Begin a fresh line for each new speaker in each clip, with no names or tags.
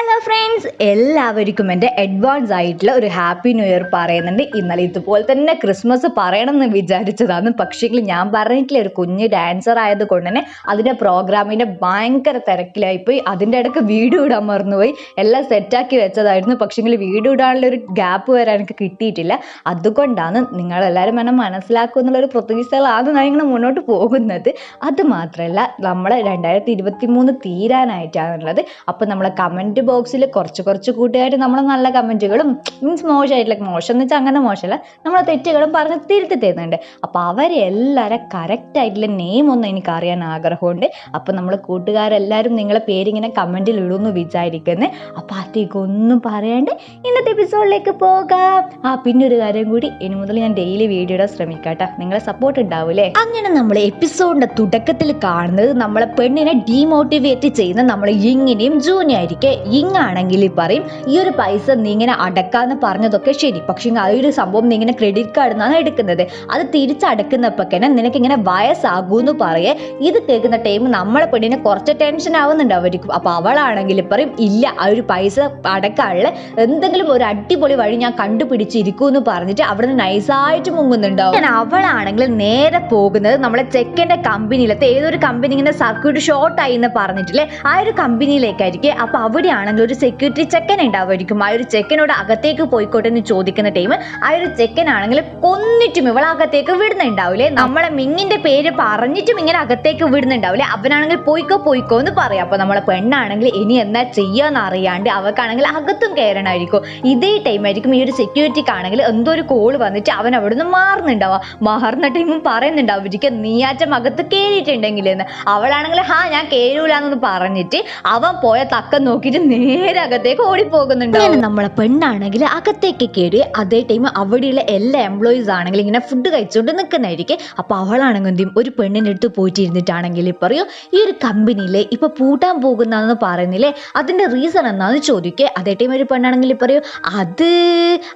Hello friends എല്ലാവർക്കും എന്റെ advance ആയിട്ടുള്ള ഒരു ഹാപ്പി ന്യൂ ഇയർ പറയുന്നുണ്ട്. ഇന്നലെ ഇതുപോലെ തന്നെ ക്രിസ്മസ് പറയണം എന്ന് വിചാരിച്ചതാണ്. പക്ഷേ ഞാൻ പറഞ്ഞിട്ടില്ല ഒരു കുഞ്ഞ് ഡാൻസർ ആയതുകൊണ്ട് തന്നെ അതിന്റെ പ്രോഗ്രാമിന്റെ ഭയങ്കര തിരക്കിലായിപ്പോയി. അതിന്റെ ഇടയ്ക്ക് വീഡിയോ ഇടാൻ മറന്നുപോയി. എല്ലാം സെറ്റാക്കി വെച്ചതായിരുന്നു. പക്ഷേങ്കിൽ വീഡിയോ ഇടാനുള്ള ഒരു ഗ്യാപ്പ് വരെ എനിക്ക് കിട്ടിയിട്ടില്ല. അതുകൊണ്ടാണ് നിങ്ങളെല്ലാവരും എന്നെ മനസ്സിലാക്കുക എന്നുള്ളൊരു പ്രതീക്ഷകളാണ് ഞാൻ ഇങ്ങനെ മുന്നോട്ട് പോകുന്നത്. അത് മാത്രമല്ല നമ്മൾ രണ്ടായിരത്തി ഇരുപത്തി മൂന്ന് തീരാനായിട്ടാണുള്ളത്. അപ്പോൾ നമ്മളെ കമന്റ് ബോക്സിൽ കുറച്ച് കുറച്ച് കൂട്ടുകാർ നമ്മൾ നല്ല കമന്റുകളും മീൻസ് മോശമായിട്ടുള്ള മോശം എന്ന് വെച്ചാൽ അങ്ങനെ മോശമല്ല. നമ്മളെ തെറ്റുകളും പറഞ്ഞ് തിരുത്തി തരുന്നുണ്ട്. അപ്പോൾ അവരെല്ലാവരും കറക്റ്റായിട്ടുള്ള നെയിം ഒന്ന് എനിക്ക് അറിയാൻ ആഗ്രഹമുണ്ട്. അപ്പോൾ നമ്മൾ കൂട്ടുകാരെല്ലാവരും നിങ്ങളെ പേരിങ്ങനെ കമന്റിൽ ഇടുമെന്ന് വിചാരിക്കുന്നത് അപ്പോൾ അതേക്കൊന്നും പറയാണ്ട് ഇന്നത്തെ എപ്പിസോഡിലേക്ക് പോകാം. ആ പിന്നെ ഒരു കാര്യം കൂടി. ഇനി മുതൽ ഞാൻ ഡെയിലി വീഡിയോ ഇടാൻ ശ്രമിക്കാട്ടോ. നിങ്ങളെ സപ്പോർട്ട് ഉണ്ടാവൂലേ അങ്ങനെ നമ്മൾ എപ്പിസോഡിന്റെ തുടക്കത്തിൽ കാണുന്നത് നമ്മളെ പെണ്ണിനെ ഡീമോട്ടിവേറ്റ് ചെയ്യുന്ന നമ്മൾ ഇങ്ങനെയും ജൂനി ആയിരിക്കെ. യിങ് ആണെങ്കിൽ പറയും ഈ ഒരു പൈസ നീ ഇങ്ങനെ അടക്കാന്ന് പറഞ്ഞതൊക്കെ ശരി പക്ഷേ ആ ഒരു സംഭവം നീ ഇങ്ങനെ ക്രെഡിറ്റ് കാർഡിൽ നിന്നാണ് എടുക്കുന്നത്. അത് തിരിച്ചടക്കുന്നപ്പോൾ തന്നെ നിനക്ക് ഇങ്ങനെ വയസ്സാകൂന്ന് പറയേ ഇത് കേൾക്കുന്ന ടൈം നമ്മളെ പെണ്ണിനെ കുറച്ച് ടെൻഷൻ ആവുന്നുണ്ട് അവർക്കും. അപ്പൊ അവളാണെങ്കിൽ പറയും ഇല്ല ആ ഒരു പൈസ അടക്കാനുള്ള എന്തെങ്കിലും ഒരു അടിപൊളി വഴി ഞാൻ കണ്ടുപിടിച്ചിരിക്കും എന്ന് പറഞ്ഞിട്ട് അവിടെ നിന്ന് നൈസായിട്ട് മുങ്ങുന്നുണ്ടാവും അവളാണെങ്കിൽ നേരെ പോകുന്നത് നമ്മളെ ചെക്കന്റെ കമ്പനിയിലത്തെ ഏതൊരു കമ്പനി ഇങ്ങനെ സർക്യൂട്ട് ഷോർട്ട് ആയി എന്ന് പറഞ്ഞിട്ടില്ലേ ആ ഒരു കമ്പനിയിലേക്കായിരിക്കും അപ്പൊ അവിടെയാണെങ്കിൽ ഒരു സെക്യൂരിറ്റി ചെക്കൻ ഉണ്ടാവുമായിരിക്കും. ആ ഒരു ചെക്കനോട് അകത്തേക്ക് പോയിക്കോട്ടെ എന്ന് ചോദിക്കുന്ന ടൈം ആ ഒരു ചെക്കൻ ആണെങ്കിൽ കൊന്നിട്ടും ഇവളകത്തേക്ക് വിടുന്നുണ്ടാവില്ലേ നമ്മളെ മിങ്ങിന്റെ പേര് പറഞ്ഞിട്ടും ഇങ്ങനെ അകത്തേക്ക് വിടുന്നുണ്ടാവില്ലേ അവനാണെങ്കിൽ പോയിക്കോ പോയിക്കോ എന്ന് പറയാം. അപ്പൊ നമ്മളെ പെണ്ണാണെങ്കിൽ ഇനി എന്താ ചെയ്യാന്ന് അറിയാണ്ട് അവക്കാണെങ്കിൽ അകത്തും കയറണമായിരിക്കും ഇതേ ടൈം ആയിരിക്കും ഈ ഒരു സെക്യൂരിറ്റിക്കാണെങ്കിൽ എന്തോ ഒരു കോൾ വന്നിട്ട് അവൻ അവിടെ നിന്ന് മാറുന്നുണ്ടാവുക മാറുന്ന ടൈമും പറയുന്നുണ്ടാവും നീയാറ്റം അകത്ത് കയറിയിട്ടുണ്ടെങ്കിൽ എന്ന് അവളാണെങ്കിൽ ഹാ ഞാൻ കേരൂലെന്ന് പറഞ്ഞിട്ട് അവൻ പോയ തക്കം നോക്കിയിട്ട് നേരെ അകത്തേക്ക് ഓടിപ്പോകുന്നുണ്ട് നമ്മളെ പെണ്ണാണെങ്കിൽ അകത്തേക്ക് കയറി അതേ ടൈം അവിടെയുള്ള എല്ലാ എംപ്ലോയീസ് ആണെങ്കിലും ഇങ്ങനെ ഫുഡ് കഴിച്ചുകൊണ്ട് നിൽക്കുന്നതായിരിക്കും അപ്പൊ അവളാണെങ്കിൽ ഒരു പെണ്ണിന്റെ അടുത്ത് പോയിട്ട് ഇരുന്നിട്ടാണെങ്കിൽ പറയൂ ഈ ഒരു കമ്പനിയിലെ ഇപ്പൊ പൂട്ടാൻ പോകുന്നതെന്ന് പറയുന്നില്ലേ? അതിന്റെ റീസൺ എന്താന്ന് ചോദിക്കുക അതേ ടൈം ഒരു പെണ്ണാണെങ്കിൽ പറയൂ അത്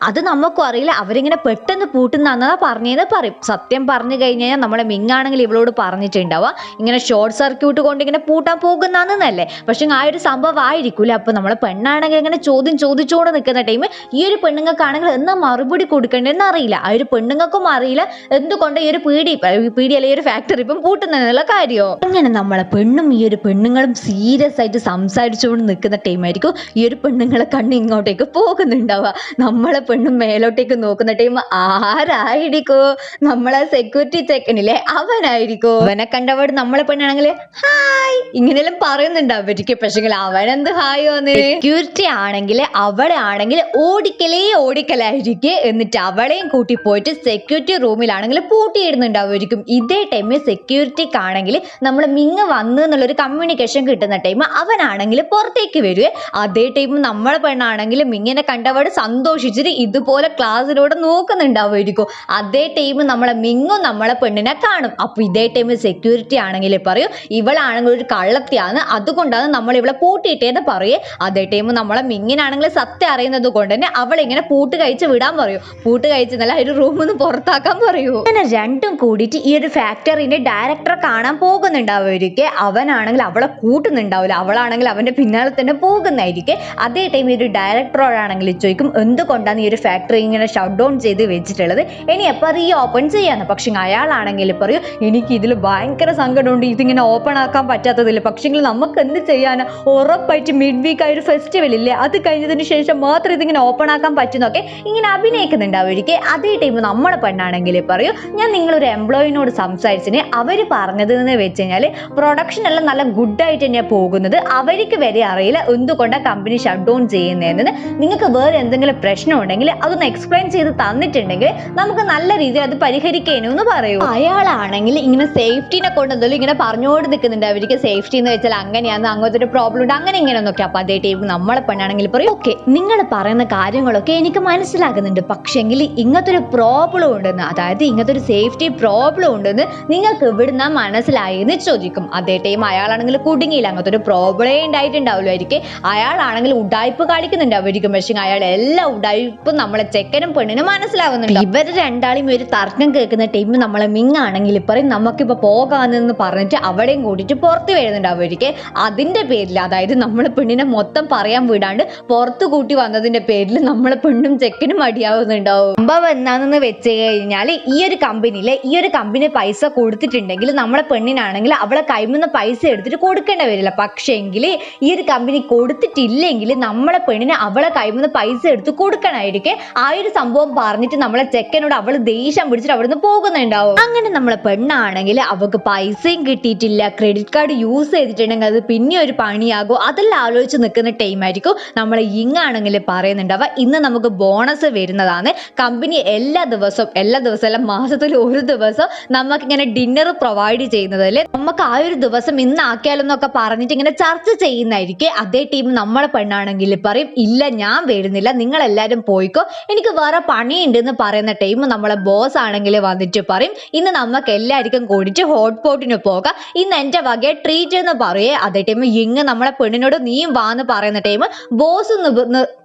അത് നമുക്കും അറിയില്ല. അവരിങ്ങനെ പെട്ടെന്ന് പൂട്ടുന്നതാണെന്നാ പറഞ്ഞതെന്ന് പറയും. സത്യം പറഞ്ഞു കഴിഞ്ഞാൽ നമ്മളെ മിങ്ങാണെങ്കിൽ ഇവളോട് പറഞ്ഞിട്ടുണ്ടാവുക ഇങ്ങനെ ഷോർട്ട് സർക്യൂട്ട് കൊണ്ട് ഇങ്ങനെ പൂട്ടാൻ പോകുന്നതെന്നല്ലേ? പക്ഷെ ആ ഒരു സംഭവം ആയിരിക്കൂല? അപ്പൊ നമ്മളെ പെണ്ണാണെങ്കിൽ ഇങ്ങനെ ചോദ്യം ചോദിച്ചുകൊണ്ട് നിൽക്കുന്ന ടൈം ഈ ഒരു പെണ്ണുങ്ങൾക്കാണെങ്കിൽ എന്നാ മറുപടി കൊടുക്കേണ്ടതെന്ന് അറിയില്ല. ആ ഒരു പെണ്ണുങ്ങൾക്കും അറിയില്ല എന്തുകൊണ്ട് ഈ ഒരു പീടി പീടി അല്ലെങ്കിൽ ഒരു ഫാക്ടറി ഇപ്പം പൂട്ടുന്നതെന്നുള്ള കാര്യമോ അങ്ങനെ നമ്മളെ പെണ്ണും ഈ ഒരു പെണ്ണുങ്ങളും സീരിയസ് ആയിട്ട് സംസാരിച്ചുകൊണ്ട് നിൽക്കുന്ന ടൈമായിരിക്കും ഈ ഒരു പെണ്ണുങ്ങളെ കണ്ണ് ഇങ്ങോട്ടേക്ക് പോകുന്നുണ്ടാവുക. നമ്മളെ പെണ്ണും മേലോട്ടേക്ക് നോക്കുന്ന ടൈം ആരായിരിക്കോ? നമ്മളെ സെക്യൂരിറ്റി ചെക്കനില്ലേ അവനായിരിക്കോ. അവനെ കണ്ടവട് നമ്മളെ പെണ്ണാണെങ്കിൽ ഹായ് ഇങ്ങനെയെല്ലാം പറയുന്നുണ്ടാവും അവർക്ക്. പക്ഷെ അവനെന്ത് ഹായ് സെക്യൂരിറ്റി ആണെങ്കിൽ അവളെ ആണെങ്കിൽ ഓടിക്കലേ ഓടിക്കലായിരിക്കും എന്നിട്ട് അവളെയും കൂട്ടി പോയിട്ട് സെക്യൂരിറ്റി റൂമിലാണെങ്കിൽ പൂട്ടിയിടുന്നുണ്ടാവുമായിരിക്കും. ഇതേ ടൈമിൽ സെക്യൂരിറ്റിക്കാണെങ്കിൽ നമ്മൾ മിങ്ങ് വന്നു എന്നുള്ളൊരു കമ്മ്യൂണിക്കേഷൻ കിട്ടുന്ന ടൈം അവനാണെങ്കിൽ പുറത്തേക്ക് വരുവേ അതേ ടൈം നമ്മളെ പെണ്ണാണെങ്കിൽ മിങ്ങിനെ കണ്ടവട് സന്തോഷിച്ചിട്ട് ഇതുപോലെ ക്ലാസ്സിലൂടെ നോക്കുന്നുണ്ടാവുമായിരിക്കും. അതേ ടൈം നമ്മളെ മിങ്ങും നമ്മളെ പെണ്ണിനെ കാണും. അപ്പൊ ഇതേ ടൈം സെക്യൂരിറ്റി ആണെങ്കിൽ പറയും ഇവളാണെങ്കിൽ ഒരു കള്ളത്തിയാണ് അതുകൊണ്ടാണ് നമ്മൾ ഇവളെ പൂട്ടിയിട്ടേന്ന് പറയേ. അതേ ടൈം നമ്മളെ മിങ്ങിനാണെങ്കിൽ സത്യം അറിയുന്നത് കൊണ്ട് തന്നെ അവൾ ഇങ്ങനെ പൂട്ട് കഴിച്ച് വിടാൻ പറയൂ. പൂട്ട് കഴിച്ചെന്നല്ല ഒരു റൂമിൽ നിന്ന് പുറത്താക്കാൻ പറയൂ. അങ്ങനെ രണ്ടും കൂടിയിട്ട് ഈ ഒരു ഫാക്ടറിന്റെ ഡയറക്ടറെ കാണാൻ പോകുന്നുണ്ടാവുമായിരിക്കെ അവനാണെങ്കിൽ അവളെ കൂട്ടുന്നുണ്ടാവില്ല. അവളാണെങ്കിൽ അവന്റെ പിന്നാലെ തന്നെ പോകുന്നതായിരിക്കും. അതേ ടൈം ഈ ഒരു ഡയറക്ടറോടാണെങ്കിൽ ചോദിക്കും എന്തുകൊണ്ടാണ് ഈ ഒരു ഫാക്ടറി ഇങ്ങനെ ഷട്ട് ഡൗൺ ചെയ്ത് വെച്ചിട്ടുള്ളത്? ഇനി എപ്പോൾ റീ ഓപ്പൺ ചെയ്യാന്ന് പക്ഷെ അയാളാണെങ്കിൽ പറയൂ എനിക്ക് ഇതിൽ ഭയങ്കര സങ്കടമുണ്ട്. ഇതിങ്ങനെ ഓപ്പൺ ആക്കാൻ പറ്റാത്തതില്ല പക്ഷെങ്കിൽ നമുക്ക് എന്ത് ചെയ്യാനാ? ഉറപ്പായിട്ട് മിഡ് ആ ഒരു ഫെസ്റ്റിവൽ ഇല്ലേ അത് കഴിഞ്ഞതിന് ശേഷം മാത്രം ഇതിങ്ങനെ ഓപ്പൺ ആക്കാൻ പറ്റുന്നൊക്കെ ഇങ്ങനെ അഭിനയിക്കുന്നുണ്ടാവുമായിരിക്കും അതേ ടൈം നമ്മുടെ പെണ്ണാണെങ്കിൽ പറയൂ ഞാൻ നിങ്ങളൊരു എംപ്ലോയിനോട് സംസാരിച്ചിന് അവർ പറഞ്ഞത് എന്ന് വെച്ച് കഴിഞ്ഞാൽ പ്രൊഡക്ഷൻ എല്ലാം നല്ല ഗുഡ് ആയിട്ട് തന്നെയാണ് പോകുന്നത്. അവർക്ക് വരെ അറിയില്ല എന്തുകൊണ്ടാണ് കമ്പനി ഷട്ട് ഡൗൺ ചെയ്യുന്നതെന്ന്. നിങ്ങൾക്ക് വേറെ എന്തെങ്കിലും പ്രശ്നം ഉണ്ടെങ്കിൽ അതൊന്ന് എക്സ്പ്ലെയിൻ ചെയ്ത് തന്നിട്ടുണ്ടെങ്കിൽ നമുക്ക് നല്ല രീതിയിൽ അത് പരിഹരിക്കേനു എന്ന് പറയൂ. അയാളാണെങ്കിൽ ഇങ്ങനെ സേഫ്റ്റിനെ കൊണ്ട് ഇങ്ങനെ പറഞ്ഞുകൊണ്ട് നിൽക്കുന്നുണ്ട്. അവർക്ക് സേഫ്റ്റി എന്ന് വെച്ചാൽ അങ്ങനെയാണ് അങ്ങനത്തെ ഒരു പ്രോബ്ലം ഉണ്ട് അങ്ങനെ ഇങ്ങനെ ഒന്നൊക്കെ അപ്പൊ അതേ ടൈം നമ്മളെ പെണ്ണാണെങ്കിൽ പറയും ഓക്കെ നിങ്ങൾ പറയുന്ന കാര്യങ്ങളൊക്കെ എനിക്ക് മനസ്സിലാകുന്നുണ്ട്. പക്ഷെങ്കിൽ ഇങ്ങനത്തെ ഒരു പ്രോബ്ലം ഉണ്ടെന്ന് അതായത് ഇങ്ങനത്തെ ഒരു സേഫ്റ്റി പ്രോബ്ലം ഉണ്ടെന്ന് നിങ്ങൾക്ക് ഇവിടുന്ന് മനസ്സിലായി എന്ന് ചോദിക്കും. അതേ ടൈം അയാളാണെങ്കിൽ കുടുങ്ങിയില്ല. അങ്ങനത്തെ ഒരു പ്രോബ്ലമേ ഉണ്ടായിട്ടുണ്ടാവില്ലായിരിക്കും അയാളാണെങ്കിൽ ഉടായ്പ് കാണിക്കുന്നുണ്ടാവുമായിരിക്കും. പക്ഷേ അയാൾ എല്ലാ ഉടായ്പും നമ്മളെ ചെക്കനും പെണ്ണിനും മനസ്സിലാവുന്നുണ്ട്. ഇവർ രണ്ടാളും ഒരു തർക്കം കേൾക്കുന്ന ടൈം നമ്മളെ മിങ്ങാണെങ്കിൽ പറയും നമുക്കിപ്പോൾ പോകാമെന്ന് പറഞ്ഞിട്ട് അവിടെയും കൂടിയിട്ട് പുറത്ത് വരുന്നുണ്ടാവുമായിരിക്കും. അതിന്റെ പേരിൽ അതായത് നമ്മൾ പെണ്ണിനെ മൊത്തം പറയാൻ വിടാണ്ട് പുറത്ത് കൂട്ടി വന്നതിന്റെ പേരിൽ നമ്മളെ പെണ്ണും ചെക്കനും അടിയാവുന്നുണ്ടാവും സംഭവം എന്താണെന്ന് വെച്ച് കഴിഞ്ഞാൽ ഈ ഒരു കമ്പനിയിൽ ഈ ഒരു കമ്പനി പൈസ കൊടുത്തിട്ടുണ്ടെങ്കിൽ നമ്മളെ പെണ്ണിനാണെങ്കിൽ അവളെ കൈമുന്ന പൈസ എടുത്തിട്ട് കൊടുക്കേണ്ടി വരില്ല. പക്ഷേങ്കിൽ ഈ ഒരു കമ്പനി കൊടുത്തിട്ടില്ലെങ്കിൽ നമ്മളെ പെണ്ണിന് അവളെ കൈമുന്ന പൈസ എടുത്ത് കൊടുക്കണമായിരിക്കും ആ ഒരു സംഭവം പറഞ്ഞിട്ട് നമ്മളെ ചെക്കനോട് അവൾ ദേഷ്യം പിടിച്ചിട്ട് അവിടുന്ന് പോകുന്നുണ്ടാവും. അങ്ങനെ നമ്മളെ പെണ്ണാണെങ്കിൽ അവൾക്ക് പൈസയും കിട്ടിയിട്ടില്ല. ക്രെഡിറ്റ് കാർഡ് യൂസ് ചെയ്തിട്ടുണ്ടെങ്കിൽ അത് പിന്നെ ഒരു പണിയാകും. അതെല്ലാം ആലോചിച്ച് നിൽക്കുന്ന ടൈം ആയിരിക്കും. നമ്മളെ ഇങ്ങാണെങ്കിൽ പറയുന്നുണ്ടാവുക ഇന്ന് നമുക്ക് ബോണസ് വരുന്നതാണ്. കമ്പനി എല്ലാ ദിവസവും എല്ലാ ദിവസവും അല്ല മാസത്തിൽ ഒരു ദിവസം നമുക്ക് ഇങ്ങനെ ഡിന്നർ പ്രൊവൈഡ് ചെയ്യുന്നതല്ലേ നമുക്ക് ആ ഒരു ദിവസം ഇന്ന് ആക്കിയാലെന്നൊക്കെ പറഞ്ഞിട്ട് ഇങ്ങനെ ചർച്ച ചെയ്യുന്നതായിരിക്കും. അതേ ടീം നമ്മളെ പെണ്ണാണെങ്കിൽ പറയും ഇല്ല ഞാൻ വരുന്നില്ല. നിങ്ങൾ എല്ലാവരും പോയിക്കോ. എനിക്ക് വേറെ പണിയുണ്ട് എന്ന് പറയുന്ന ടൈം നമ്മളെ ബോസ് ആണെങ്കിൽ വന്നിട്ട് പറയും ഇന്ന് നമുക്ക് എല്ലാവർക്കും കൂടിയിട്ട് ഹോട്ട്പോട്ടിന് പോകാം. ഇന്ന് എന്റെ വകയെ ട്രീറ്റ് എന്ന് പറയേ. അതേ ടൈം ഇങ്ങ് നമ്മളെ പെണ്ണിനോട് നീയും വാ പറയുന്ന ടൈം ബോസ്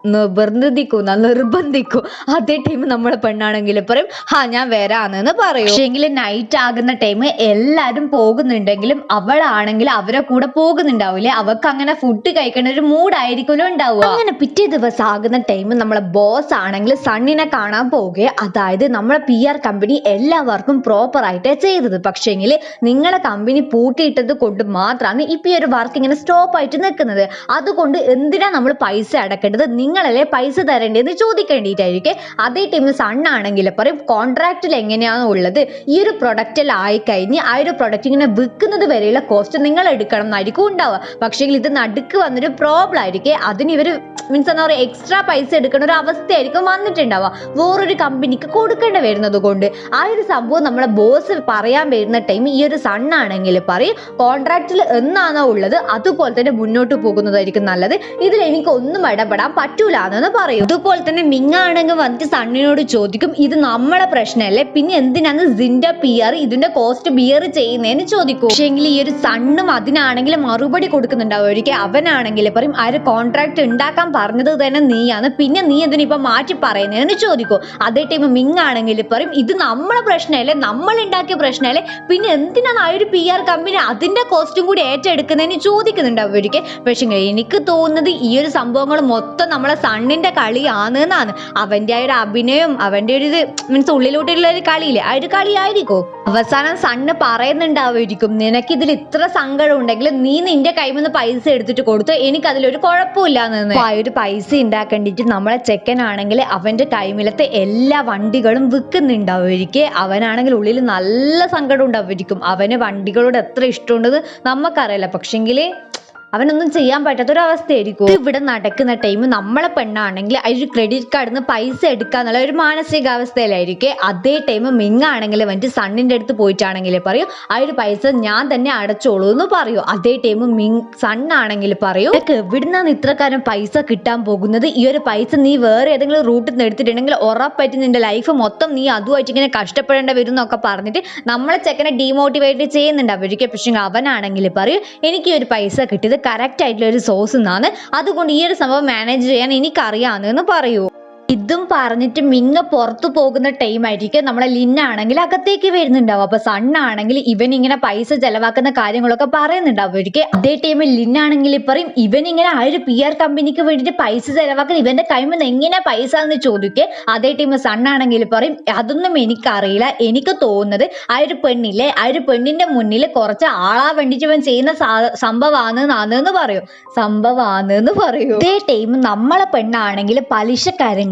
നിർബന്ധിക്കുന്ന നിർബന്ധിക്കും. അതേ ടൈം നമ്മളെ പെണ്ണാണെങ്കിൽ പറയും ഹാ ഞാൻ വരാന്ന് പറയും. പക്ഷേങ്കിൽ നൈറ്റ് ആകുന്ന ടൈം എല്ലാരും പോകുന്നുണ്ടെങ്കിലും അവളാണെങ്കിൽ അവരെ കൂടെ പോകുന്നുണ്ടാവില്ലേ? അവർക്ക് അങ്ങനെ ഫുഡ് കഴിക്കണ ഒരു മൂഡായിരിക്കുമല്ലോ ഉണ്ടാവുക. അങ്ങനെ പിറ്റേ ദിവസം ആകുന്ന ടൈം നമ്മളെ ബോസ് ആണെങ്കിൽ സണ്ണിനെ കാണാൻ പോകുക അതായത് നമ്മളെ പി ആർ കമ്പനി എല്ലാവർക്കും പ്രോപ്പർ ആയിട്ട് ചെയ്തത്. പക്ഷേങ്കിൽ നിങ്ങളെ കമ്പനി പൂട്ടിയിട്ടത് കൊണ്ട് മാത്രമാണ് ഇപ്പൊ ഈ ഒരു വർക്ക് ഇങ്ങനെ സ്റ്റോപ്പ് ആയിട്ട് നിൽക്കുന്നത്. അതുകൊണ്ട് എന്തിനാ നമ്മൾ പൈസ അടക്കേണ്ടത്? നിങ്ങളല്ലേ പൈസ തരേണ്ടതെന്ന് ചോദിക്കേണ്ടിയിട്ടായിരിക്കും. അതേ ടൈമിൽ സണ്ണാണെങ്കിൽ പറയും കോൺട്രാക്റ്റിൽ എങ്ങനെയാണ് ഉള്ളത് ഈ ഒരു പ്രൊഡക്റ്റിൽ ആയിക്കഴിഞ്ഞ് ആ ഒരു പ്രൊഡക്റ്റ് ഇങ്ങനെ വിൽക്കുന്നത് വരെയുള്ള കോസ്റ്റ് നിങ്ങൾ എടുക്കണം എന്നായിരിക്കും ഉണ്ടാവുക. പക്ഷേ ഇത് നടുക്ക് വന്നൊരു പ്രോബ്ലം ആയിരിക്കും. അതിന് ഇവർ മീൻസ് എന്താ പറയുക എക്സ്ട്രാ പൈസ എടുക്കുന്ന ഒരു അവസ്ഥയായിരിക്കും വന്നിട്ടുണ്ടാവുക. വേറൊരു കമ്പനിക്ക് കൊടുക്കേണ്ടി വരുന്നത് കൊണ്ട് ആ ഒരു സംഭവം നമ്മളെ ബോസ് പറയാൻ വരുന്ന ടൈം ഈ ഒരു സണ്ണാണെങ്കിൽ പറയും കോൺട്രാക്റ്റിൽ എന്നാണോ ഉള്ളത് അതുപോലെ തന്നെ മുന്നോട്ട് പോകുന്നതായിരിക്കും നല്ലത്. ഇതിൽ എനിക്ക് ഒന്നും ഇടപെടാൻ പറ്റൂല എന്നൊന്ന് പറയും. അതുപോലെ തന്നെ മിങ്ങാണെങ്കിൽ വന്നിട്ട് സണ്ണിനോട് ചോദിക്കും ഇത് നമ്മളെ പ്രശ്നമല്ലേ പിന്നെ എന്തിനാണ് സിൻഡ പി ആർ ഇതിന്റെ കോസ്റ്റ് ബിയർ ചെയ്യുന്നതെന്ന് ചോദിക്കും. പക്ഷേങ്കിൽ ഈ ഒരു സണ്ണും അതിനാണെങ്കിൽ മറുപടി കൊടുക്കുന്നുണ്ടാവും. ഒരിക്കൽ അവനാണെങ്കിൽ പറയും ആ ഒരു കോൺട്രാക്ട് ഉണ്ടാക്കാൻ പറഞ്ഞത് തന്നെ നീയാണ്. പിന്നെ നീ എന്തിനാ ഇപ്പൊ മാറ്റി പറയുന്നതെന്ന് ചോദിക്കും. അതേ ടൈം മിങ്ങാണെങ്കിൽ പറയും ഇത് നമ്മളെ പ്രശ്നമല്ലേ നമ്മൾ ഉണ്ടാക്കിയ പ്രശ്നമല്ലേ പിന്നെ എന്തിനാണ് ആ ഒരു പി ആർ കമ്പനി അതിന്റെ കോസ്റ്റും കൂടി ഏറ്റെടുക്കുന്നതിന് ചോദിക്കുന്നുണ്ടാവും ഒരിക്കൽ. പക്ഷേ എനിക്ക് തോന്നുന്നത് ഈ ഒരു സംഭവങ്ങൾ മൊത്തം നമ്മളെ സണ്ണിന്റെ കളിയാണ് എന്നാണ്. അവന്റെ ഒരു അഭിനയം അവന്റെ ഒരു ഇത് മീൻസ് ഉള്ളിലോട്ടുള്ള ഒരു കളിയില്ലേ? ആ ഒരു കളിയായിരിക്കും? അവസാനം സണ്ണ് പറയുന്നുണ്ടാവുമായിരിക്കും നിനക്ക് ഇതിൽ ഇത്ര സങ്കടം ഉണ്ടെങ്കിൽ നീ നിന്റെ കയ്യിൽ നിന്ന് പൈസ എടുത്തിട്ട് കൊടുത്തു എനിക്ക് അതിലൊരു കുഴപ്പമില്ല എന്ന് ആ ഒരു പൈസ ഉണ്ടാക്കേണ്ടിട്ട് നമ്മളെ ചെക്കനാണെങ്കിൽ അവന്റെ ടൈമിലത്തെ എല്ലാ വണ്ടികളും വിൽക്കുന്നുണ്ടാവുമായിരിക്കും. അവനാണെങ്കിൽ ഉള്ളിൽ നല്ല സങ്കടം ഉണ്ടാവുമായിരിക്കും. അവന് വണ്ടികളോട് എത്ര ഇഷ്ടമുണ്ടെന്ന് നമുക്കറിയില്ല പക്ഷെങ്കിൽ അവനൊന്നും ചെയ്യാൻ പറ്റാത്തൊരവസ്ഥയായിരിക്കും. ഇവിടെ നടക്കുന്ന ടൈം നമ്മളെ പെണ്ണാണെങ്കിൽ അതിൽ ക്രെഡിറ്റ് കാർഡിൽ നിന്ന് പൈസ എടുക്കാന്നുള്ള ഒരു മാനസികാവസ്ഥയിലായിരിക്കും. അതേ ടൈം മിങ്ങാണെങ്കിൽ വന്നിട്ട് സണ്ണിന്റെ അടുത്ത് പോയിട്ടാണെങ്കിൽ പറയും ആ ഒരു പൈസ ഞാൻ തന്നെ അടച്ചോളൂ എന്ന് പറയും. അതേ ടൈം മിങ് സണ്ണാണെങ്കിൽ പറയും "നിനക്ക് എവിടുന്നാണ് ഇത്രക്കാരം പൈസ കിട്ടാൻ പോകുന്നത്? ഈ ഒരു പൈസ നീ വേറെ ഏതെങ്കിലും റൂട്ടിൽ നിന്ന് എടുത്തിട്ടുണ്ടെങ്കിൽ ഉറപ്പായിട്ട് നിന്റെ ലൈഫ് മൊത്തം നീ അതുമായിട്ട് ഇങ്ങനെ കഷ്ടപ്പെടേണ്ട വരും എന്നൊക്കെ പറഞ്ഞിട്ട് നമ്മളെ ചെക്കനെ ഡീമോട്ടിവേറ്റ് ചെയ്യുന്നുണ്ട്. അവർക്ക് പക്ഷേ അവനാണെങ്കിൽ പറയും എനിക്ക് ഈ ഒരു പൈസ കിട്ടിയത് കറക്റ്റ് ആയിട്ടുള്ള ഒരു സോഴ്സ് എന്നാണ് അതുകൊണ്ട് ഈ ഒരു സംഭവം മാനേജ് ചെയ്യാൻ എനിക്കറിയാമെന്ന് പറയൂ. ഇതും പറഞ്ഞിട്ട് മിങ്ങ പുറത്തു പോകുന്ന ടൈം ആയിരിക്കും. നമ്മളെ ലിന്നാണെങ്കിൽ അകത്തേക്ക് വരുന്നുണ്ടാവും. അപ്പൊ സണ്ണാണെങ്കിൽ ഇവൻ ഇങ്ങനെ പൈസ ചെലവാക്കുന്ന കാര്യങ്ങളൊക്കെ പറയുന്നുണ്ടാവും. അവർക്ക് അതേ ടൈമിൽ ലിന്നാണെങ്കിൽ പറയും ഇവൻ ഇങ്ങനെ ആ ഒരു പി ആർ കമ്പനിക്ക് വേണ്ടിയിട്ട് പൈസ ചെലവാക്കുന്ന ഇവന്റെ കൈമിൽ എങ്ങനെ പൈസ എന്ന് ചോദിക്കുക അതേ ടൈം സണ്ണാണെങ്കിൽ പറയും അതൊന്നും എനിക്കറിയില്ല. എനിക്ക് തോന്നുന്നത് ആ ഒരു പെണ്ണില്ലേ ആ ഒരു പെണ്ണിന്റെ മുന്നിൽ കുറച്ച് ആളാ വേണ്ടിയിട്ട് ഇവൻ ചെയ്യുന്ന സംഭവമാണ് പറയും. സംഭവമാണ് പറയും. ഇതേ ടൈം നമ്മളെ പെണ്ണാണെങ്കിൽ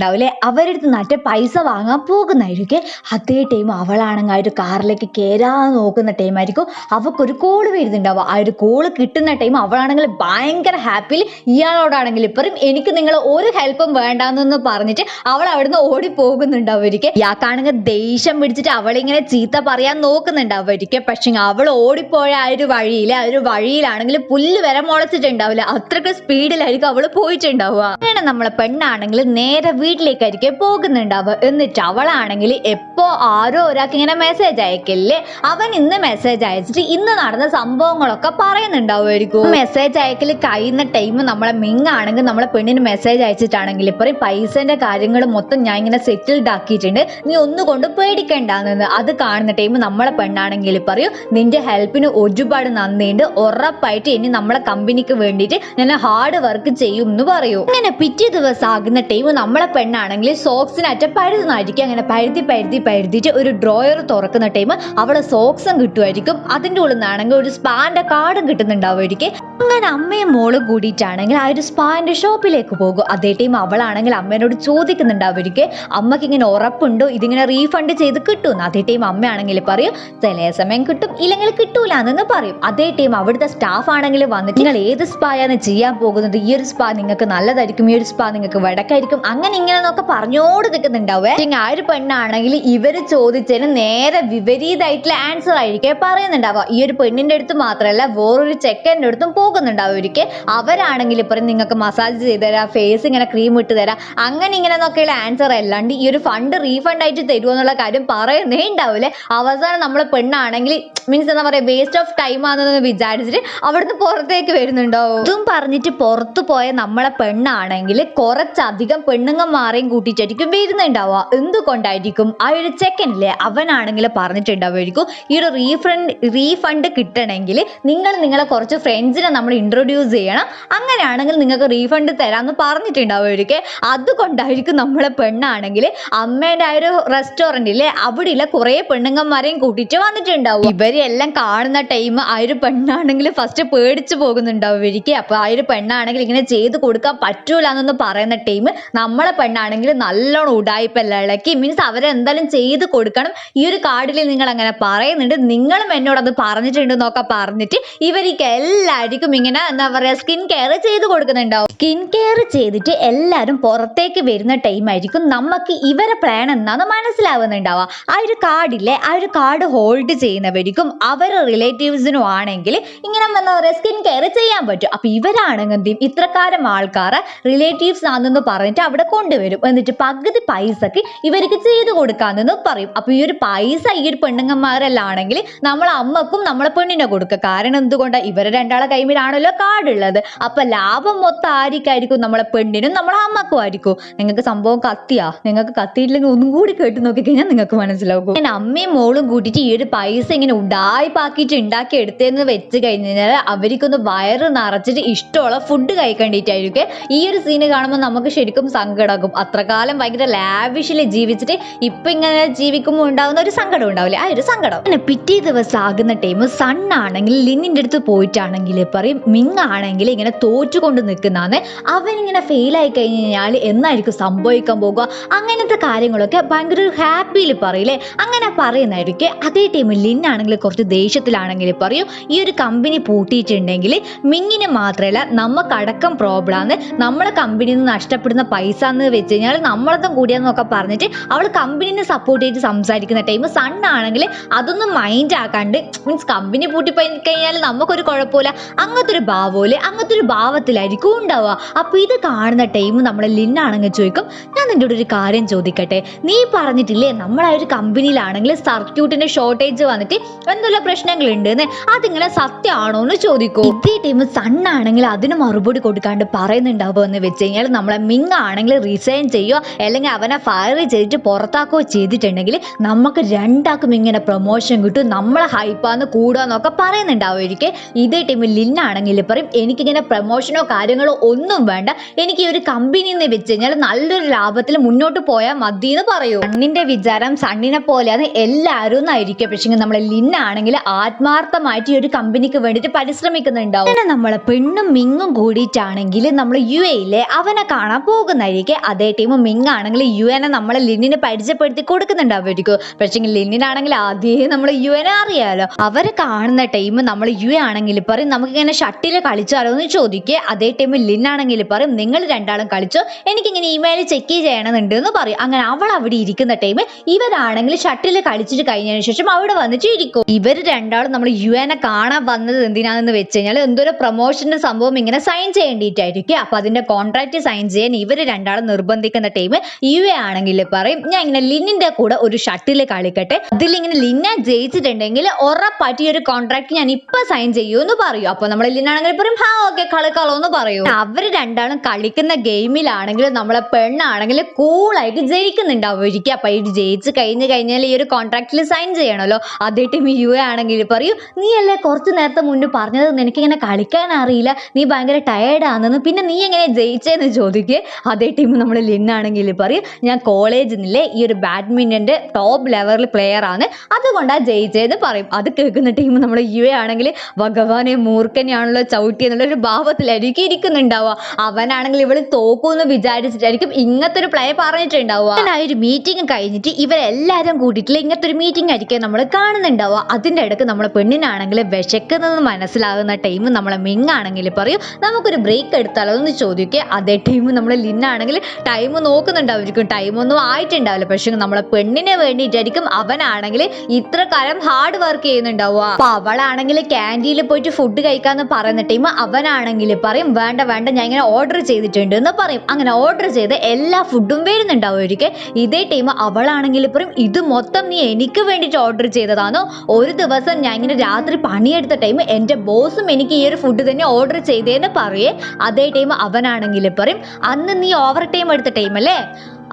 പലിശക്കാരുണ്ടാവില്ലേ അവരുടെ അടുത്ത് പൈസ വാങ്ങാൻ പോകുന്നതായിരിക്കും. അതേ ടൈം അവളാണെങ്കിൽ ആ ഒരു കാറിലേക്ക് കയറാൻ നോക്കുന്ന ടൈമായിരിക്കും അവൾക്കൊരു കോൾ വരുന്നുണ്ടാവും ആ ഒരു കോൾ കിട്ടുന്ന ടൈം അവളാണെങ്കിൽ ഭയങ്കര ഹാപ്പിയിൽ ഇയാളോടാണെങ്കിൽ ഇപ്പറും എനിക്ക് നിങ്ങൾ ഒരു ഹെൽപ്പും വേണ്ടാന്നൊന്ന് പറഞ്ഞിട്ട് അവൾ അവിടുന്ന് ഓടി പോകുന്നുണ്ടാവുമായിരിക്കും ഇയാൾക്കാണെങ്കിൽ ദേഷ്യം പിടിച്ചിട്ട് അവളിങ്ങനെ ചീത്ത പറയാൻ നോക്കുന്നുണ്ടാവുമായിരിക്കും. പക്ഷെ അവൾ ഓടിപ്പോയ ആ ഒരു വഴിയിൽ ആ ഒരു വഴിയിലാണെങ്കിൽ പുല്ല് വരെ മുളച്ചിട്ടുണ്ടാവില്ല. അത്രയ്ക്ക് സ്പീഡിലായിരിക്കും അവൾ പോയിട്ടുണ്ടാവുക. അങ്ങനെ നമ്മളെ പെണ്ണാണെങ്കിൽ നേരെ വീട്ടിൽ വീട്ടിലേക്കായിരിക്കും പോകുന്നുണ്ടാവുക. എന്നിട്ട് അവളാണെങ്കിൽ എപ്പോ ആരോ ഒരാൾക്ക് ഇങ്ങനെ മെസ്സേജ് അയക്കില്ലേ? അവൻ ഇന്ന് മെസ്സേജ് അയച്ചിട്ട് ഇന്ന് നടന്ന സംഭവങ്ങളൊക്കെ പറയുന്നുണ്ടാവുമായിരിക്കും. മെസ്സേജ് അയക്കൽ കഴിയുന്ന ടൈം നമ്മളെ മിങ്ങാണെങ്കിൽ നമ്മളെ പെണ്ണിന് മെസ്സേജ് അയച്ചിട്ടാണെങ്കിൽ ഇപ്പം പൈസന്റെ കാര്യങ്ങൾ മൊത്തം ഞാൻ ഇങ്ങനെ സെറ്റിൽഡ് ആക്കിയിട്ടുണ്ട്. നീ ഒന്നുകൊണ്ട് പേടിക്കണ്ടെന്ന്. അത് കാണുന്ന ടൈം നമ്മളെ പെണ്ണാണെങ്കിൽ പറയും നിന്റെ ഹെൽപ്പിന് ഒരുപാട് നന്ദിയുണ്ട്. ഉറപ്പായിട്ട് ഇനി നമ്മളെ കമ്പനിക്ക് വേണ്ടിയിട്ട് ഞാൻ ഹാർഡ് വർക്ക് ചെയ്യും എന്ന് പറയൂ. അങ്ങനെ പിറ്റേ ദിവസം ആകുന്ന ടൈം നമ്മളെ പെണ്ണാണെങ്കിൽ സോക്സിനറ്റ പഴുതുന്നായിരിക്കും അങ്ങനെ പഴുതി പഴുതി പരുതിയിട്ട് ഒരു ഡ്രോയർ തുറക്കുന്ന ടൈം അവളെ സോക്സും കിട്ടുമായിരിക്കും. അതിന്റെ ഉള്ളിൽ നിന്നാണെങ്കിൽ ഒരു സ്പാന്റെ കാർഡും കിട്ടുന്നുണ്ടാവുമായിരിക്കും. അങ്ങനെ അമ്മയും മോളും കൂടിയിട്ടാണെങ്കിൽ ആ ഒരു സ്പാന്റെ ഷോപ്പിലേക്ക് പോകും. അതേ ടൈം അവളാണെങ്കിൽ അമ്മേനോട് ചോദിക്കുന്നുണ്ടാവുമായിരിക്കും. അമ്മയ്ക്ക് ഇങ്ങനെ ഉറപ്പുണ്ടോ ഇതിങ്ങനെ റീഫണ്ട് ചെയ്ത് കിട്ടുമെന്ന്. അതേ ടൈം അമ്മയാണെങ്കിൽ പറയും ചില സമയം കിട്ടും ഇല്ലെങ്കിൽ കിട്ടൂല എന്ന് പറയും. അതേ ടൈം അവിടുത്തെ സ്റ്റാഫ് ആണെങ്കിൽ വന്നിട്ട് നിങ്ങൾ ഏത് സ്പായാണ് ചെയ്യാൻ പോകുന്നത്? ഈ ഒരു സ്പാ നിങ്ങൾക്ക് നല്ലതായിരിക്കും ഈ ഒരു സ്പാ നിങ്ങൾക്ക് വടക്കായിരിക്കും. അങ്ങനെ ഇങ്ങനെ എന്നൊക്കെ പറഞ്ഞോട് നിൽക്കുന്നുണ്ടാവേ. ആ ഒരു പെണ്ണാണെങ്കിൽ ഇവർ ചോദിച്ചതിന് നേരെ വിപരീതമായിട്ടുള്ള ആൻസർ ആയിരിക്കും പറയുന്നുണ്ടാവുക. ഈ ഒരു പെണ്ണിന്റെ അടുത്ത് മാത്രമല്ല വേറൊരു ചെക്കന്റെ അടുത്തും പോകുന്നുണ്ടാവും ഒരിക്കൽ. അവരാണെങ്കിൽ ഇപ്പം നിങ്ങൾക്ക് മസാജ് ചെയ്ത് തരാം ഫേസ് ഇങ്ങനെ ക്രീം ഇട്ട് തരാം അങ്ങനെ ഇങ്ങനെ എന്നൊക്കെയുള്ള ആൻസർ അല്ലാണ്ട് ഈ ഒരു ഫണ്ട് റീഫണ്ട് ആയിട്ട് തരുമോ എന്നുള്ള കാര്യം പറയുന്നേ ഉണ്ടാവില്ലേ അവസാനം നമ്മളെ പെണ്ണാണെങ്കിൽ മീൻസ് എന്താ പറയാ വേസ്റ്റ് ഓഫ് ടൈം ആണെന്ന് വിചാരിച്ചിട്ട് അവിടുന്ന് പുറത്തേക്ക് വരുന്നുണ്ടാവും. ഇതും പറഞ്ഞിട്ട് പുറത്തു പോയ നമ്മളെ പെണ്ണാണെങ്കിൽ കുറച്ചധികം പെണ്ണുങ്ങന്മാരെയും കൂട്ടിയിട്ടായിരിക്കും വരുന്നുണ്ടാവുക. എന്തുകൊണ്ടായിരിക്കും? ആ ഒരു ചെക്കനില്ലേ അവനാണെങ്കിൽ പറഞ്ഞിട്ടുണ്ടാവുമായിരിക്കും. ഈ ഒരു റീഫണ്ട് റീഫണ്ട് കിട്ടണമെങ്കിൽ നിങ്ങൾ നിങ്ങളെ കുറച്ച് ഫ്രണ്ട്സിനെ നമ്മൾ ഇൻട്രൊഡ്യൂസ് ചെയ്യണം. അങ്ങനെയാണെങ്കിൽ നിങ്ങൾക്ക് റീഫണ്ട് തരാമെന്ന് പറഞ്ഞിട്ടുണ്ടാവുമായിരിക്കും. അതുകൊണ്ടായിരിക്കും നമ്മളെ പെണ്ണാണെങ്കിൽ അമ്മേന്റെ ആ ഒരു റെസ്റ്റോറന്റ് ഇല്ലേ അവിടെയുള്ള കുറേ പെണ്ണുങ്ങന്മാരെയും കൂട്ടിയിട്ട് വന്നിട്ടുണ്ടാവും ഇവരെല്ലാം കാണുന്ന ടൈം ആ ഒരു പെണ്ണാണെങ്കിൽ ഫസ്റ്റ് പേടിച്ച് പോകുന്നുണ്ടാവുമായിരിക്കും. അപ്പോൾ ആ ഒരു പെണ്ണാണെങ്കിൽ ഇങ്ങനെ ചെയ്ത് കൊടുക്കാൻ പറ്റൂല എന്നൊന്ന് പറയുന്ന ടൈം നമ്മളെ പെണ്ണാണെങ്കിൽ നല്ലോണം ഉടായ്പെല്ലാം ഇളക്കി. മീൻസ് അവരെ എന്തായാലും ചെയ്ത് കൊടുക്കണം. ഈ ഒരു കാർഡിൽ നിങ്ങൾ അങ്ങനെ പറയുന്നുണ്ട്. നിങ്ങളും എന്നോട് അത് പറഞ്ഞിട്ടുണ്ട് എന്നൊക്കെ പറഞ്ഞിട്ട് ഇവർക്ക് എല്ലാവർക്കും ഇങ്ങനെ എന്താ പറയുക സ്കിൻ കെയർ ചെയ്ത് കൊടുക്കുന്നുണ്ടാവും. സ്കിൻ കെയർ ചെയ്തിട്ട് എല്ലാവരും പുറത്തേക്ക് വരുന്ന ടൈം ആയിരിക്കും. നമുക്ക് ഇവരെ പ്ലാൻ എന്താന്ന് മനസ്സിലാവുന്നുണ്ടാവുക. ആ ഒരു കാർഡിലെ ആ ഒരു കാർഡ് ഹോൾഡ് ചെയ്യുന്നവർക്കും അവരെ റിലേറ്റീവ്സിനും ആണെങ്കിൽ ഇങ്ങനെ എന്താ പറയുക സ്കിൻ കെയർ ചെയ്യാൻ പറ്റും. അപ്പൊ ഇവരാണെങ്കിൽ ഇത്രക്കാരം ആൾക്കാർ റിലേറ്റീവ്സ് ആണെന്ന് പറഞ്ഞിട്ട് അവിടെ കൊണ്ടുവരും എന്നിട്ട് പകുതി പൈസക്ക് ഇവർക്ക് ചെയ്തു കൊടുക്കാമെന്ന് പറയും. അപ്പൊ ഈ ഒരു പൈസ ഈ ഒരു പെണ്ണുങ്ങന്മാരെല്ലാം ആണെങ്കിൽ നമ്മളെ അമ്മക്കും നമ്മളെ പെണ്ണിനെ കൊടുക്കുക. കാരണം എന്തുകൊണ്ടാണ് ഇവരെ രണ്ടാളെ കൈമിലാണല്ലോ കാർഡ് ഉള്ളത് അപ്പൊ ലാഭം മൊത്തം ആരിക്കായിരിക്കും നമ്മളെ പെണ്ണിനും നമ്മളെ അമ്മക്കും ആയിരിക്കും. നിങ്ങൾക്ക് സംഭവം കത്തിയാ? നിങ്ങൾക്ക് കത്തിയില്ലെങ്കിൽ ഒന്നും കൂടി കേട്ട് നോക്കിക്കഴിഞ്ഞാൽ നിങ്ങൾക്ക് മനസ്സിലാകും ഞാൻ അമ്മയും മോളും കൂട്ടിയിട്ട് ഈ ഒരു പൈസ ഇങ്ങനെ ഉടായിപ്പാക്കിയിട്ട് ഉണ്ടാക്കി എടുത്തേന്ന് വെച്ച് കഴിഞ്ഞാൽ അവർക്കൊന്ന് വയറ് നിറച്ചിട്ട് ഇഷ്ടമുള്ള ഫുഡ് കഴിക്കേണ്ടിയിട്ടായിരിക്കും ഈ ഒരു സീന് കാണുമ്പോൾ നമുക്ക് ശരിക്കും സങ്കടമാകും. അത്രകാലം ഭയങ്കര ലാവിഷിൽ ജീവിച്ചിട്ട് ഇപ്പൊ ഇങ്ങനെ ജീവിക്കുമ്പോൾ ഉണ്ടാകുന്ന ഒരു സങ്കടം ഉണ്ടാവില്ലേ? ആ ഒരു സങ്കടം. പിന്നെ പിറ്റേ ദിവസം ആകുന്ന ടൈം സൺ ആണെങ്കിൽ ലിന്നിന്റെ അടുത്ത് പോയിട്ടാണെങ്കിൽ പറയും മിങ് ആണെങ്കിൽ ഇങ്ങനെ തോറ്റുകൊണ്ട് നിൽക്കുന്നതാണ്. ഇങ്ങനെ ഫെയിൽ കഴിഞ്ഞ് കഴിഞ്ഞാൽ എന്നായിരിക്കും സംഭവിക്കാൻ പോകുക? അങ്ങനത്തെ കാര്യങ്ങളൊക്കെ ഭയങ്കര ഒരു ഹാപ്പിയിൽ പറയില്ലേ? അങ്ങനെ പറയുന്നതായിരിക്കും. അതേ ടൈമിൽ ലിന്നാണെങ്കിൽ കുറച്ച് ദേഷ്യത്തിലാണെങ്കിൽ പറയും ഈ ഒരു കമ്പനി പൂട്ടിയിട്ടുണ്ടെങ്കിൽ മിങ്ങിന് മാത്രമല്ല നമുക്കടക്കം പ്രോബ്ലമാണ് നമ്മളെ കമ്പനിയിൽ നിന്ന് നഷ്ടപ്പെടുന്ന പൈസ എന്ന് വെച്ച് കഴിഞ്ഞാൽ നമ്മളതും കൂടിയാന്നൊക്കെ പറഞ്ഞിട്ട് അവൾ കമ്പനിനെ സപ്പോർട്ട് ചെയ്ത് സംസാരിക്കുന്ന ടൈം സൺ ആണെങ്കിൽ അതൊന്നും മൈൻഡ് ആക്കാണ്ട് മീൻസ് കമ്പനി പൂട്ടിപ്പോയി കഴിഞ്ഞാൽ നമുക്കൊരു കുഴപ്പമില്ല. അങ്ങനത്തെ ഒരു ഭാവമില്ലേ? അങ്ങനത്തെ ഒരു ഭാവത്തിലായിരിക്കും ഉണ്ടാവുക. അപ്പൊ ഇത് കാണുന്ന ടൈം നമ്മളെ ലിന്നാണെങ്കിൽ ചോദിക്കും ഞാൻ നിന്റെ ഒരു കാര്യം ചോദിക്കട്ടെ? നീ പറഞ്ഞിട്ടില്ലേ നമ്മളെ ഒരു കമ്പനിയിലാണെങ്കിൽ സർക്യൂട്ടിന്റെ ഷോർട്ടേജ് വന്നിട്ട് എന്തെല്ലാം പ്രശ്നങ്ങളുണ്ട് എന്ന് അതിങ്ങനെ സത്യമാണോ എന്ന് ചോദിക്കും. ഇതേ ടൈം സൺ ആണെങ്കിൽ അതിന് മറുപടി കൊടുക്കാണ്ട് പറയുന്നുണ്ടാവുക എന്ന് വെച്ച് കഴിഞ്ഞാൽ നമ്മളെ മിങ് ആണെങ്കിൽ റിസൈൻ ചെയ്യുകയോ അല്ലെങ്കിൽ അവനെ ഫയർ ചെയ്തിട്ട് പുറത്താക്കുകയോ ചെയ്തിട്ടുണ്ടെങ്കിൽ നമുക്ക് രണ്ടാക്കും ഇങ്ങനെ പ്രൊമോഷൻ കിട്ടും. നമ്മളെ ഹൈപ്പാന്ന് കൂടാന്നൊക്കെ പറയുന്നുണ്ടാവുമായിരിക്കും ഇതേ ടീമിൽ ലിന്നാണെങ്കിൽ പറയും എനിക്കിങ്ങനെ പ്രൊമോഷനോ കാര്യങ്ങളോ ഒന്നും വേണ്ട. എനിക്ക് ഈ ഒരു കമ്പനിയിൽ നിന്ന് വെച്ച് കഴിഞ്ഞാൽ നല്ലൊരു ലാഭത്തിൽ മുന്നോട്ട് പോയാൽ മതി എന്ന് പറയൂ. സണ്ണിന്റെ വിചാരം സണ്ണിനെ പോലെയാണ് എല്ലാവരും എന്നായിരിക്കും പക്ഷേ നമ്മളെ ലിന്നാണെങ്കിൽ ആത്മാർത്ഥമായിട്ട് ഈ ഒരു കമ്പനിക്ക് വേണ്ടിയിട്ട് പരിശ്രമിക്കുന്നുണ്ടാവും. പിന്നെ നമ്മളെ പെണ്ണും മിങ്ങും കൂടിയിട്ടാണെങ്കിൽ നമ്മൾ യു എയിലെ അവനെ കാണാൻ പോകുന്നതായിരിക്കും. അതേ ടീം മിങ് ആണെങ്കിൽ യു എനെ നമ്മളെ ലിന്നിന് പരിചയപ്പെടുത്തി കൊടുക്കുന്നുണ്ടാവുമായിരിക്കും പക്ഷേ ലിന്നിനാണെങ്കിൽ ആദ്യം നമ്മൾ യു എനെ അറിയാലോ. അവരെ കാണുന്ന ടൈം നമ്മൾ യു എ ആണെങ്കിൽ പറയും നമുക്ക് ഇങ്ങനെ ഷട്ടിൽ കളിച്ചാലോ? എന്ന് ചോദിക്കുക. അതേ ടൈം ആണെങ്കിൽ പറയും നിങ്ങൾ രണ്ടാളും കളിച്ചോ? എനിക്കിങ്ങനെ ഇമെയിൽ ചെക്ക് ചെയ്യണമെന്നുണ്ട് എന്ന് പറയും. അങ്ങനെ അവൾ അവിടെ ഇരിക്കുന്ന ടൈം ഇവരാണെങ്കിൽ ഷട്ടിൽ കളിച്ചിട്ട് കഴിഞ്ഞതിന് ശേഷം അവിടെ വന്നിട്ട് ഇരിക്കും. ഇവർ രണ്ടാളും നമ്മൾ യു എനെ കാണാൻ വന്നത് എന്തിനാണെന്ന് വെച്ച് കഴിഞ്ഞാൽ എന്തോ പ്രൊമോഷന്റെ സംഭവം ഇങ്ങനെ സൈൻ ചെയ്യേണ്ടിയിട്ടായിരിക്കും അപ്പൊ അതിന്റെ കോൺട്രാക്ട് സൈൻ ചെയ്യാൻ ഇവർ രണ്ടാളും നിർബന്ധിക്കുന്ന ടീം യു എ ആണെങ്കിൽ പറയും ഞാൻ ഇങ്ങനെ ലിന്നിന്റെ കൂടെ ഒരു ഷട്ടിൽ കളിക്കട്ടെ. അതിൽ ഇങ്ങനെ ലിന്ന ജയിച്ചിട്ടുണ്ടെങ്കിൽ ഉറപ്പായിട്ട് ഈ ഒരു കോൺട്രാക്ട് ഞാൻ ഇപ്പൊ സൈൻ ചെയ്യൂ എന്ന് പറയും. അപ്പൊ നമ്മൾ ലിന്നാണെങ്കിൽ പറയും ഹാ ഓക്കെ കളിക്കാളോ എന്ന് പറയൂ. അവർ രണ്ടാളും കളിക്കുന്ന ഗെയിമിലാണെങ്കിൽ നമ്മളെ പെണ്ണാണെങ്കിൽ കൂളായിട്ട് ജയിക്കുന്നുണ്ടാവുമായിരിക്കും അപ്പൊ ഇത് ജയിച്ച് കഴിഞ്ഞ് കഴിഞ്ഞാൽ ഈ ഒരു കോൺട്രാക്റ്റിൽ സൈൻ ചെയ്യണമല്ലോ അതേ ടീം യു ആണെങ്കിൽ പറയൂ നീ അല്ലേ കുറച്ച് നേരത്തെ മുന്നേ പറഞ്ഞത് നിനക്കിങ്ങനെ കളിക്കാൻ അറിയില്ല? നീ ഭയങ്കര ടയേർഡാണെന്ന് പിന്നെ നീ എങ്ങനെ ജയിച്ചേന്ന് ചോദിക്കുക അതേ ടീം നമ്മൾ ലിന്നാണെങ്കിൽ പറയും ഞാൻ കോളേജിൽ നിന്നില്ലേ ഈ ഒരു ബാഡ്മിന്റന്റെ ടോപ്പ് ലെവലിൽ പ്ലെയർ ആണ്. അതുകൊണ്ടാണ് ജയിച്ചതെന്ന് പറയും. അത് കേൾക്കുന്ന ടീം നമ്മൾ യു എ ആണെങ്കിൽ ഭഗവാനെ മൂർഖനെയാണല്ലോ ചവിട്ടി എന്നുള്ള ഒരു ഭാവത്തിലായിരിക്കും ഇരിക്കുന്നുണ്ടാവുക. അവനാണെങ്കിൽ ഇവൾ തോക്കുമെന്ന് വിചാരിച്ചിട്ടായിരിക്കും ഇങ്ങനത്തെ ഒരു പ്ലേ പറഞ്ഞിട്ടുണ്ടാവുക. ആ ഒരു മീറ്റിംഗ് കഴിഞ്ഞിട്ട് ഇവരെല്ലാരും കൂടിയിട്ടുള്ള ഇങ്ങനത്തെ ഒരു മീറ്റിംഗ് ആയിരിക്കും നമ്മൾ കാണുന്നുണ്ടാവുക. അതിന്റെ ഇടയ്ക്ക് നമ്മളെ പെണ്ണിനാണെങ്കിൽ വിശക്കുന്നത് മനസ്സിലാകുന്ന ടൈം നമ്മളെ മിങ്ങാണെങ്കിൽ പറയും നമുക്കൊരു ബ്രേക്ക് എടുത്താലോ? എന്ന് ചോദിക്കുക അതേ ടൈം നമ്മൾ ലിന്നാണെങ്കിൽ ടൈം നോക്കുന്നുണ്ടാവും ടൈമൊന്നും ആയിട്ടുണ്ടാവില്ല. പക്ഷെ നമ്മളെ പെണ്ണിനെ വേണ്ടിയിട്ടായിരിക്കും അവനാണെങ്കിൽ ഇത്ര കാലം ഹാർഡ് വർക്ക് ചെയ്യുന്നുണ്ടാവുക. അപ്പൊ അവളാണെങ്കിൽ ക്യാന്റീനിൽ പോയിട്ട് ഫുഡ് കഴിക്കാന്ന് പറയുന്ന ടൈം അവനാണെങ്കിൽ പറയും വേണ്ട വേണ്ട ഞാൻ ഇങ്ങനെ ഓർഡർ ചെയ്തിട്ടുണ്ട് എന്ന് പറയും. അങ്ങനെ ഓർഡർ ചെയ്ത് എല്ലാ ഫുഡും വരുന്നുണ്ടാവും ഒരിക്കൽ ഇതേ ടൈം അവളാണെങ്കിൽ പറയും ഇത് മൊത്തം നീ എനിക്ക് വേണ്ടിയിട്ട് ഓർഡർ ചെയ്തതാണോ? ഒരു ദിവസം ഞാൻ ഇങ്ങനെ രാത്രി പണിയെടുത്ത ടൈം എന്റെ ബോസും എനിക്ക് ഈ ഒരു ഫുഡ് തന്നെ ഓർഡർ ചെയ്തേന്ന് പറയേ. അതേ ടൈം അവനാണെങ്കിൽ പറയും അന്ന് നീ ഓവർ ടൈം എടുത്ത ടൈം അല്ലേ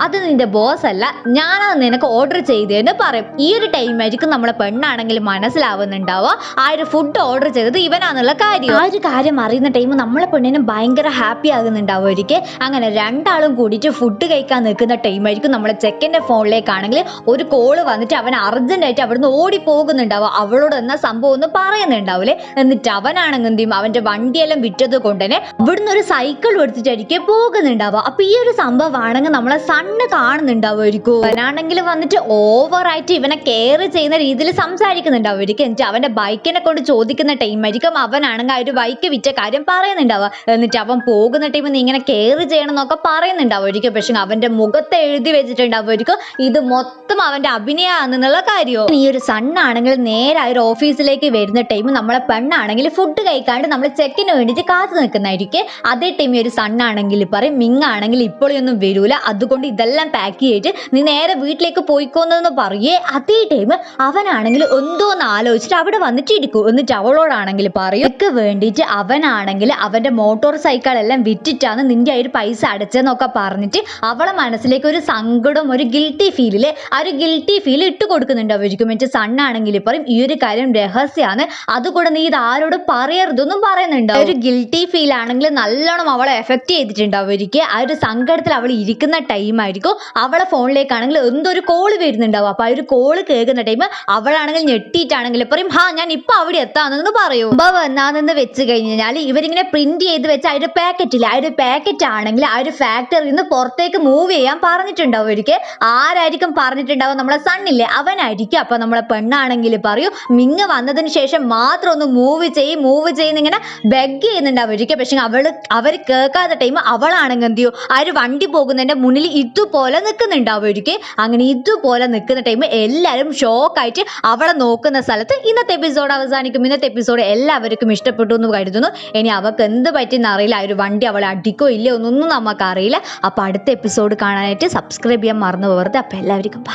അത് നിന്റെ ബോസ് അല്ല ഞാനത് നിനക്ക് ഓർഡർ ചെയ്തതെന്ന് പറയും. ഈ ഒരു ടൈം ആയിരിക്കും നമ്മളെ പെണ്ണാണെങ്കിൽ മനസ്സിലാവുന്നുണ്ടാവുക. ആ ഒരു ഫുഡ് ഓർഡർ ചെയ്തത് ഇവനാന്നുള്ള കാര്യം. ആ ഒരു കാര്യം അറിയുന്ന ടൈം നമ്മളെ പെണ്ണിന് ഭയങ്കര ഹാപ്പി ആകുന്നുണ്ടാവും ഒരിക്കൽ. അങ്ങനെ രണ്ടാളും കൂടിയിട്ട് ഫുഡ് കഴിക്കാൻ നിൽക്കുന്ന ടൈം ആയിരിക്കും നമ്മളെ ചെക്കന്റെ ഫോണിലേക്കാണെങ്കിൽ ഒരു കോൾ വന്നിട്ട് അവൻ അർജന്റായിട്ട് അവിടുന്ന് ഓടി പോകുന്നുണ്ടാവുക അവളോട് എന്നാ സംഭവം ഒന്ന് പറയുന്നുണ്ടാവില്ലേ. എന്നിട്ട് അവനാണെങ്കിൽ എന്ത് ചെയ്യും? അവന്റെ വണ്ടിയെല്ലാം വിറ്റത് കൊണ്ട് തന്നെ ഇവിടുന്ന് ഒരു സൈക്കിൾ എടുത്തിട്ടായിരിക്കും പോകുന്നുണ്ടാവുക. അപ്പോൾ ഈ ഒരു സംഭവമാണെങ്കിൽ നമ്മളെ സണ്ണ് കാണുന്നുണ്ടാവുമായിരിക്കും. അവനാണെങ്കിൽ വന്നിട്ട് ഓവറായിട്ട് ഇവനെ കെയർ ചെയ്യുന്ന രീതിയിൽ സംസാരിക്കുന്നുണ്ടാവുമായിരിക്കും. എന്നിട്ട് അവന്റെ ബൈക്കിനെ കൊണ്ട് ചോദിക്കുന്ന ടൈം ആയിരിക്കും അവനാണെങ്കിൽ ആ ഒരു ബൈക്ക് വിറ്റ കാര്യം പറയുന്നുണ്ടാവുക. എന്നിട്ട് അവൻ പോകുന്ന ടൈമിൽ നീ ഇങ്ങനെ കെയർ ചെയ്യണം എന്നൊക്കെ പറയുന്നുണ്ടാവുമായിരിക്കും. പക്ഷെ അവന്റെ മുഖത്ത് എഴുതി വെച്ചിട്ടുണ്ടാവുമായിരിക്കും. ഇത് മൊത്തം അവന്റെ അഭിനയാണെന്നുള്ള കാര്യം. ഈ ഒരു സണ്ണാണെങ്കിൽ നേരെ ആ ഒരു ഓഫീസിലേക്ക് വരുന്ന ടൈം നമ്മളെ പെണ്ണാണെങ്കിൽ ഫുഡ് കഴിക്കാണ്ട് നമ്മൾ ചെക്കിന് വേണ്ടിയിട്ട് കാത്തു നിൽക്കുന്നതായിരിക്കും. അതേ ടൈം ഒരു സണ്ണാണെങ്കിൽ പറയും മിങ്ങാണെങ്കിൽ ഇപ്പോഴൊന്നും വരൂല. അതുകൊണ്ട് ഇതെല്ലാം പാക്ക് ചെയ്തിട്ട് നീ നേരെ വീട്ടിലേക്ക് പോയിക്കോന്നെന്ന് പറയേ അതേ ടൈം അവനാണെങ്കിൽ എന്തോന്ന് ആലോചിച്ചിട്ട് അവിടെ വന്നിട്ട് ഇരിക്കും. എന്നിട്ട് അവളോടാണെങ്കിൽ പറയും ഒക്കെ വേണ്ടിയിട്ട് അവനാണെങ്കിൽ അവന്റെ മോട്ടോർ സൈക്കിൾ എല്ലാം വിറ്റിട്ടാണ് നിന്റെ ആ ഒരു പൈസ അടച്ചതെന്നൊക്കെ പറഞ്ഞിട്ട് അവളെ മനസ്സിലേക്ക് ഒരു സങ്കടം ഒരു ഗിൽറ്റി ഫീലിൽ ആ ഒരു ഗിൽറ്റി ഫീൽ ഇട്ട് കൊടുക്കുന്നുണ്ട് അവർക്ക് മറ്റേ സണ്ണാണെങ്കിൽ പറയും ഈ ഒരു കാര്യം രഹസ്യമാണ് അതുകൂടെ നീ ഇത് ആരോട് പറയരുതെന്നും പറയുന്നുണ്ട്? ഒരു ഗിൽറ്റി ഫീൽ ആണെങ്കിൽ നല്ലോണം അവളെ എഫക്ട് ചെയ്തിട്ടുണ്ട് അവർക്ക് ആ ഒരു സങ്കടത്തിൽ അവൾ ഇരിക്കുന്ന ടൈം ആയിരിക്കും. അവളെ ഫോണിലേക്കാണെങ്കിൽ എന്തൊരു കോൾ വരുന്നുണ്ടാവും. അപ്പൊ ആ ഒരു കോൾ കേൾക്കുന്ന ടൈം അവളാണെങ്കിൽ ഞെട്ടിയിട്ടാണെങ്കിൽ പറയും ഹാ ഞാൻ ഇപ്പൊ അവിടെ എത്താന്നെന്ന് പറയും. ഇപ്പൊ വന്നാന്ന് വെച്ച് കഴിഞ്ഞാൽ ഇവരിങ്ങനെ പ്രിന്റ് ചെയ്ത് വെച്ച ആ ഒരു പാക്കറ്റിൽ ആ ഒരു പാക്കറ്റ് ആണെങ്കിൽ ആ ഒരു ഫാക്ടറിയിൽ നിന്ന് പുറത്തേക്ക് മൂവ് ചെയ്യാൻ പറഞ്ഞിട്ടുണ്ടാവും ഒരിക്കൽ. ആരായിരിക്കും പറഞ്ഞിട്ടുണ്ടാവും നമ്മളെ സണ്ണില്ലേ അവനായിരിക്കും. അപ്പൊ നമ്മളെ പെണ്ണാണെങ്കിൽ പറയും മിങ്ങ് വന്നതിന് ശേഷം മാത്രം ഒന്ന് മൂവ് ചെയ്യും മൂവ് ചെയ്യുന്ന ഇങ്ങനെ ബെഗ് ചെയ്യുന്നുണ്ടാവും ഒരിക്കൽ. പക്ഷെ അവൾ അവർ കേൾക്കാത്ത ടൈം അവളാണെങ്കിൽ എന്ത് ചെയ്യും? ആ ഒരു വണ്ടി പോകുന്നതിന്റെ മുന്നിൽ ഇതുപോലെ നിൽക്കുന്നുണ്ടാവും ഒരിക്കൽ. അങ്ങനെ ഇതുപോലെ നിൽക്കുന്ന ടൈം എല്ലാവരും ഷോക്കായിട്ട് അവളെ നോക്കുന്ന സ്ഥലത്ത് ഇന്നത്തെ എപ്പിസോഡ് അവസാനിക്കും. ഇന്നത്തെ എപ്പിസോഡ് എല്ലാവർക്കും ഇഷ്ടപ്പെട്ടു എന്ന് കരുതുന്നു. ഇനി അവൾക്ക് എന്ത് പറ്റിയെന്ന് അറിയില്ല. ആ ഒരു വണ്ടി അവളെ അടിക്കോ ഇല്ലയോ എന്നൊന്നും നമുക്കറിയില്ല. അപ്പോൾ അപ്പൊ അടുത്ത എപ്പിസോഡ് കാണാനായിട്ട് സബ്സ്ക്രൈബ് ചെയ്യാൻ മറന്നു പോകരുത് അപ്പൊ എല്ലാവർക്കും ബൈ